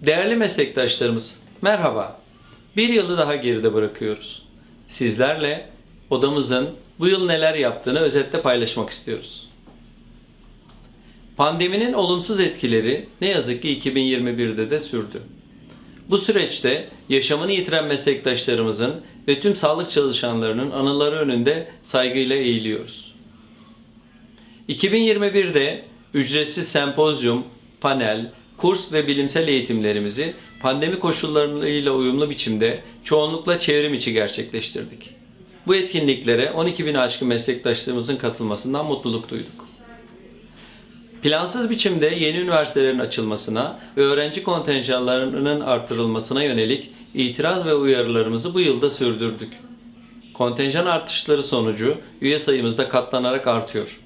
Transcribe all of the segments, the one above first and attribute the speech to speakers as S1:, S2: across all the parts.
S1: Değerli meslektaşlarımız, merhaba. Bir yılı daha geride bırakıyoruz. Sizlerle odamızın bu yıl neler yaptığını özetle paylaşmak istiyoruz. Pandeminin olumsuz etkileri ne yazık ki 2021'de de sürdü. Bu süreçte yaşamını yitiren meslektaşlarımızın ve tüm sağlık çalışanlarının anıları önünde saygıyla eğiliyoruz. 2021'de ücretsiz sempozyum, panel, kurs ve bilimsel eğitimlerimizi pandemi koşullarıyla uyumlu biçimde çoğunlukla çevrim içi gerçekleştirdik. Bu etkinliklere 12 bin aşkın meslektaşlarımızın katılmasından mutluluk duyduk. Plansız biçimde yeni üniversitelerin açılmasına ve öğrenci kontenjanlarının artırılmasına yönelik itiraz ve uyarılarımızı bu yılda sürdürdük. Kontenjan artışları sonucu üye sayımız da katlanarak artıyor.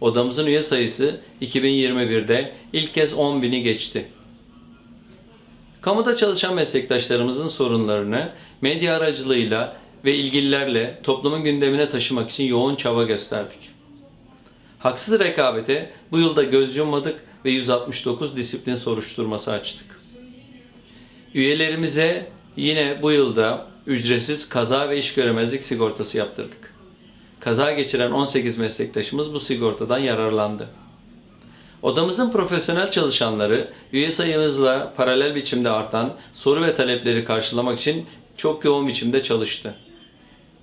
S1: Odamızın üye sayısı 2021'de ilk kez 10 bini geçti. Kamuda çalışan meslektaşlarımızın sorunlarını medya aracılığıyla ve ilgililerle toplumun gündemine taşımak için yoğun çaba gösterdik. Haksız rekabete bu yılda göz yummadık ve 169 disiplin soruşturması açtık. Üyelerimize yine bu yılda ücretsiz kaza ve iş göremezlik sigortası yaptırdık. Kaza geçiren 18 meslektaşımız bu sigortadan yararlandı. Odamızın profesyonel çalışanları üye sayımızla paralel biçimde artan soru ve talepleri karşılamak için çok yoğun biçimde çalıştı.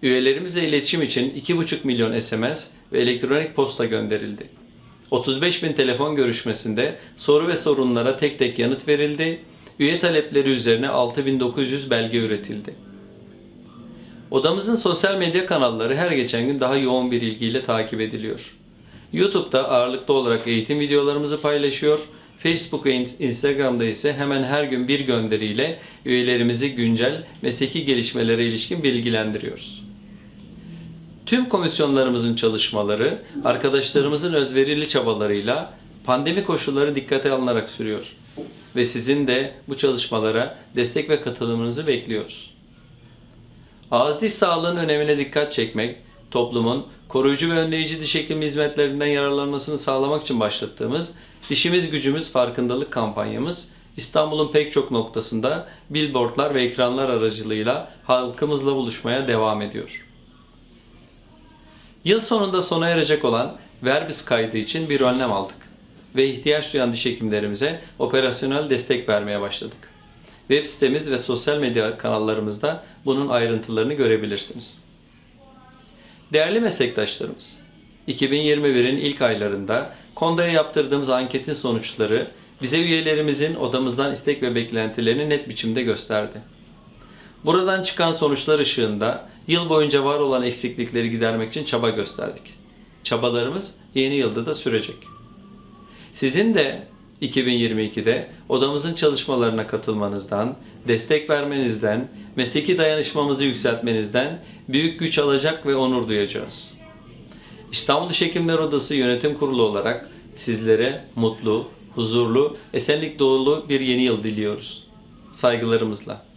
S1: Üyelerimizle iletişim için 2,5 milyon SMS ve elektronik posta gönderildi. 35 bin telefon görüşmesinde soru ve sorunlara tek tek yanıt verildi. Üye talepleri üzerine 6900 belge üretildi. Odamızın sosyal medya kanalları her geçen gün daha yoğun bir ilgiyle takip ediliyor. YouTube'da ağırlıklı olarak eğitim videolarımızı paylaşıyor. Facebook ve Instagram'da ise hemen her gün bir gönderiyle üyelerimizi güncel mesleki gelişmelere ilişkin bilgilendiriyoruz. Tüm komisyonlarımızın çalışmaları arkadaşlarımızın özverili çabalarıyla pandemi koşulları dikkate alınarak sürüyor. Ve sizin de bu çalışmalara destek ve katılımınızı bekliyoruz. Ağız diş sağlığının önemine dikkat çekmek, toplumun koruyucu ve önleyici diş hekimi hizmetlerinden yararlanmasını sağlamak için başlattığımız Dişimiz Gücümüz farkındalık kampanyamız İstanbul'un pek çok noktasında billboardlar ve ekranlar aracılığıyla halkımızla buluşmaya devam ediyor. Yıl sonunda sona erecek olan Verbis kaydı için bir önlem aldık ve ihtiyaç duyan diş hekimlerimize operasyonel destek vermeye başladık. Web sitemiz ve sosyal medya kanallarımızda bunun ayrıntılarını görebilirsiniz. Değerli meslektaşlarımız, 2021'in ilk aylarında Konda'ya yaptırdığımız anketin sonuçları bize üyelerimizin odamızdan istek ve beklentilerini net biçimde gösterdi. Buradan çıkan sonuçlar ışığında yıl boyunca var olan eksiklikleri gidermek için çaba gösterdik. Çabalarımız yeni yılda da sürecek. Sizin de 2022'de odamızın çalışmalarına katılmanızdan, destek vermenizden, mesleki dayanışmamızı yükseltmenizden büyük güç alacak ve onur duyacağız. İstanbul Diş Odası Yönetim Kurulu olarak sizlere mutlu, huzurlu, esenlik dolu bir yeni yıl diliyoruz. Saygılarımızla.